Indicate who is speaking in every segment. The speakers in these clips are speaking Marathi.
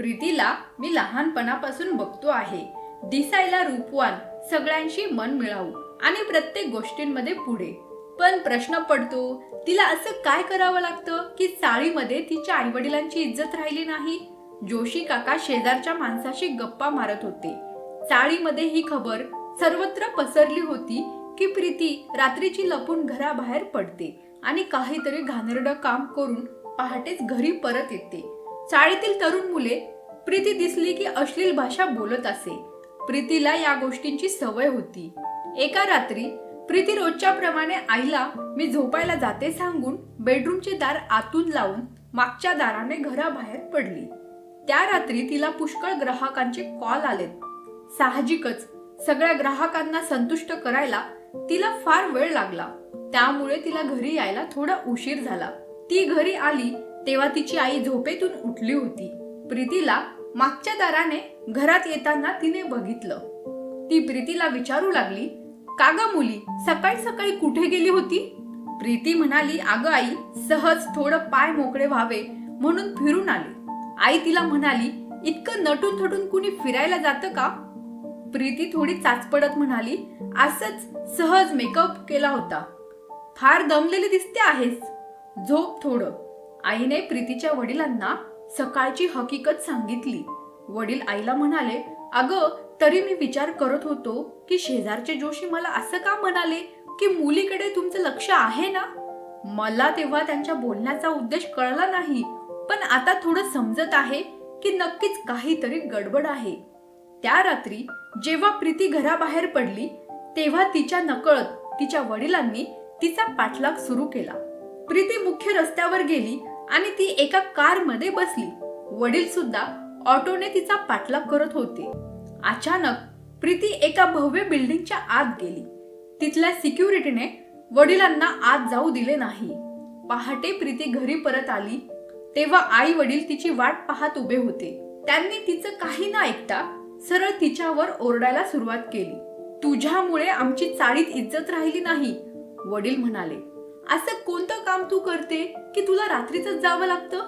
Speaker 1: प्रीतीला मी लहानपणापासून बघतो आहे. दिसायला रूपवान सगळ्यांशी मन मिळावू आणि प्रत्येक गोष्टींमध्ये पुढे. पण प्रश्न पडतो तिला असं काय करावं लागतं की चाळीमध्ये तिच्या आईवडिलांची इज्जत राहिली नाही? जोशी काका शेजारच्या माणसाशी गप्पा मारत होते. चाळीमध्ये ही खबर सर्वत्र पसरली होती की प्रीती रात्रीची लपून घराबाहेर पडते आणि काहीतरी घाणेरडं काम करून पहाटेच घरी परत येते. चाळीतील तरुण मुले प्रीती दिसली की अश्लील भाषा बोलत असे. प्रीतीला या गोष्टींची सवय होती. एका रात्री प्रीती रोजच्या प्रमाणे आईला मी झोपायला जाते सांगून बेडरूमचे दार आतून लावून मागच्या दाराने घराबाहेर पडली. त्या रात्री तिला पुष्कळ ग्राहकांचे कॉल आलेत. साहजिकच सगळ्या ग्राहकांना संतुष्ट करायला तिला फार वेळ लागला. त्यामुळे तिला घरी यायला थोडा उशीर झाला. ती घरी आली तेव्हा तिची आई झोपेतून उठली होती. प्रीतीला मागच्या दाराने घरात येताना तिने बघितलं. ती प्रीतीला विचारू लागली का ग मुली सकाळी सकाळी कुठे गेली होती? प्रीती म्हणाली अगं आई सहज थोडं पाय मोकळे व्हावे म्हणून फिरून आले. आई तिला म्हणाली इतकं नटून थटून कुणी फिरायला जातं का? प्रीती थोडी चाचपडत म्हणाली असंच सहज मेकअप केला होता. फार दमलेली दिसते आहेस. झोप थोडं. आईने प्रीतीच्या वडिलांना सकाळची हकीकत सांगितली. वडील आईला म्हणाले अगं तरी मी विचार करत होतो की शेजारचे जोशी मला असं का म्हणाले की मुलीकडे तुमचं लक्ष आहे ना? मला तेव्हा त्यांच्या बोलण्याचा उद्देश कळला नाही पण आता थोडं समजत आहे की नक्कीच काहीतरी गडबड आहे. त्या रात्री जेव्हा प्रीती घराबाहेर पडली तेव्हा तिच्या नकळत तिच्या वडिलांनी तिचा पाठलाग सुरू केला. प्रीती मुख्य रस्त्यावर गेली आणि ती एका कारमध्ये बसली. वडील सुद्धा ऑटोने तिचा पाठलाग करत होते. अचानक प्रीती एका भव्य बिल्डिंगच्या आत गेली. तिथल्या सिक्युरिटीने वडिलांना आत जाऊ दिले नाही. पहाटे प्रीती घरी परत आली. तेव्हा आई वडील तिची वाट पाहत उभे होते. त्यांनी तिचं काही ना ऐकता सरळ तिच्यावर ओरडायला सुरुवात केली. तुझ्यामुळे आमची चाळीत इज्जत राहिली नाही वडील म्हणाले. असं कोणतं काम तू करते की तुला रात्रीच जावं लागतं?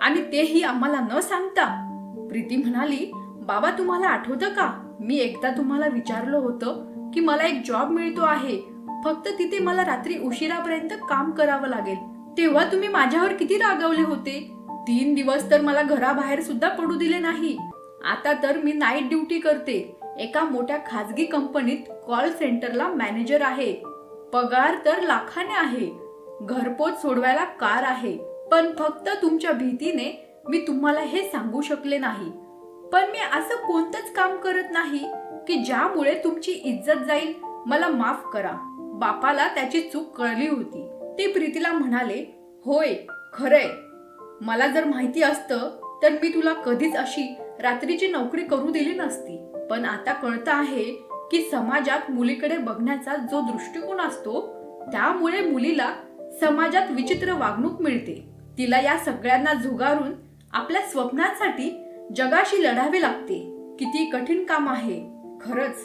Speaker 1: आणि तेही आम्हाला न सांगता. प्रीती म्हणाली बाबा तुम्हाला आठवतं का? मी एकदा तुम्हाला विचारलं होतं की मला एक जॉब मिळतो आहे. फक्त तिथे मला रात्री उशिरापर्यंत काम करावं लागेल. तेव्हा तुम्ही माझ्यावर किती रागवले होते? तीन दिवस तर मला घराबाहेर सुद्धा पडू दिले नाही. आता तर मी नाईट ड्युटी करते. एका मोठ्या खाजगी कंपनीत कॉल सेंटरला मॅनेजर आहे. पगार तर लाखाने आहे. घरपोच सोडवायला कार आहे. पण फक्त तुमच्या भीतीने मी तुम्हाला हे सांगू शकले नाही. पण मी असं कोणतंच काम करत नाही की ज्यामुळे तुमची इज्जत जाईल मला माफ करा. बापाला त्याची चूक कळली होती. ते प्रीतीला म्हणाले होय खरंय. मला जर माहिती असतं तर मी तुला कधीच अशी रात्रीची नोकरी करू दिली नसती. पण आता कळतं आहे की समाजात मुलीकडे बघण्याचा जो दृष्टिकोन असतो त्यामुळे मुलीला समाजात विचित्र वागणूक मिळते. तिला या सगळ्यांना झुगारून आपल्या स्वप्नांसाठी जगाशी लढावे लागते. किती कठीण काम आहे. खरंच